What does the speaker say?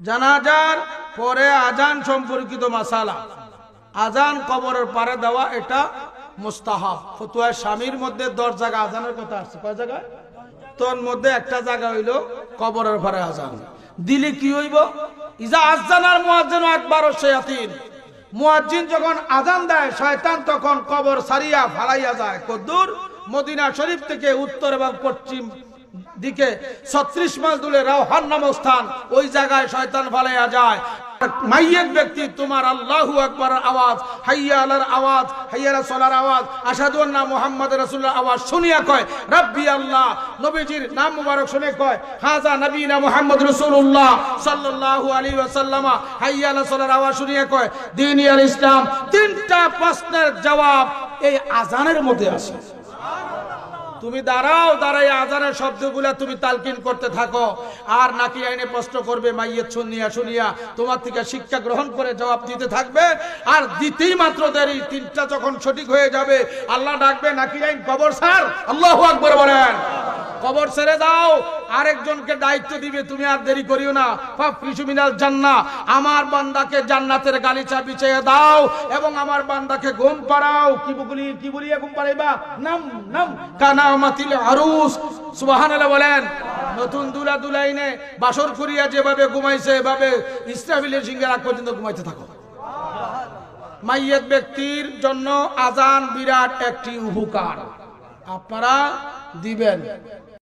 জানাজার পরে আজান সম্পর্কিত মাসালা। আজান কবরের পারে দেওয়া এটা মুস্তাহাব। ফতুয়া স্বামীর মধ্যে দশ জায়গা আজানের কথা আসছে। কয় জায়গায়? তোর মধ্যে একটা জায়গা হইল কবরের পারে আজান। দিলে কি হইব? ইজা আজানার মুয়াজ্জিন একবার শয়াতিন। মুয়াজ্জিন যখন আজান দেয়, শয়তান তখন কবর সারিয়া ফালাইয়া যায়। কদ্দুর মদিনা শরীফ থেকে উত্তর এবং পশ্চিম দিকে ছত্রিশ মাইল দূরে রাওহান নামক স্থান, ওই জায়গায় শয়তান ফালাইয়া যায়। মাইয়ের ব্যক্তি, তোমার আল্লাহু আকবার আওয়াজ, হাইয়া আলার আওয়াজ আওয়াজ মুহাম্মদ আওয়াজ শুনিয়া কয়, রাব্বি আল্লাহ। নবীজির নাম মুবারক শুনে কয় হাজা নবীনা রাসূলুল্লাহ সাল্লাল্লাহু আলাইহি ওয়াসাল্লামা। হাইয়া আওয়াজ শুনিয়া কয় আল ইসলাম। তিনটা প্রশ্নের জবাব এই আজানের মধ্যে আছে। তুমি দাঁড়াও, দাঁড়াই আজানের শব্দগুলা তুমি তালকিন করতে থাকো। আর নাকি আইনে প্রশ্ন করবে, মাইয়ের শুনিয়া শুনিয়া তোমার থেকে শিক্ষা গ্রহণ করে জবাব দিতে থাকবে? আর দিতেই মাত্র দেরি, তিনটা যখন সঠিক হয়ে যাবে, আল্লাহ ডাকবে, নাকি আইন কবর, স্যার? আল্লাহ আকবর বলেন। কবর ছেড়ে দাও। আরেকজনকে দায়িত্ব দিবে, তুমি আর দেরি করিও না। মিনাল জান্না। আমার বান্দাকে জান্নাতের গালিচা বিছিয়ে দাও এবং আমার বান্দাকে ঘুম পাড়াও। কি বলি কি বলিয়া ঘুম পাড়াইবা? নাম নাম। কানামাতিল আরুস। সুবহানাল্লাহ বলেন, নতুন দুলা দুলাইনে বাসর করিয়া যেভাবে ঘুমাইছে, এভাবে ইসরাফিলের সিংহের আগ পর্যন্ত ঘুমাইতে থাকো। মাইয়েত ব্যক্তির জন্য আজান বিরাট একটি উপকার। আপনারা দিবেন।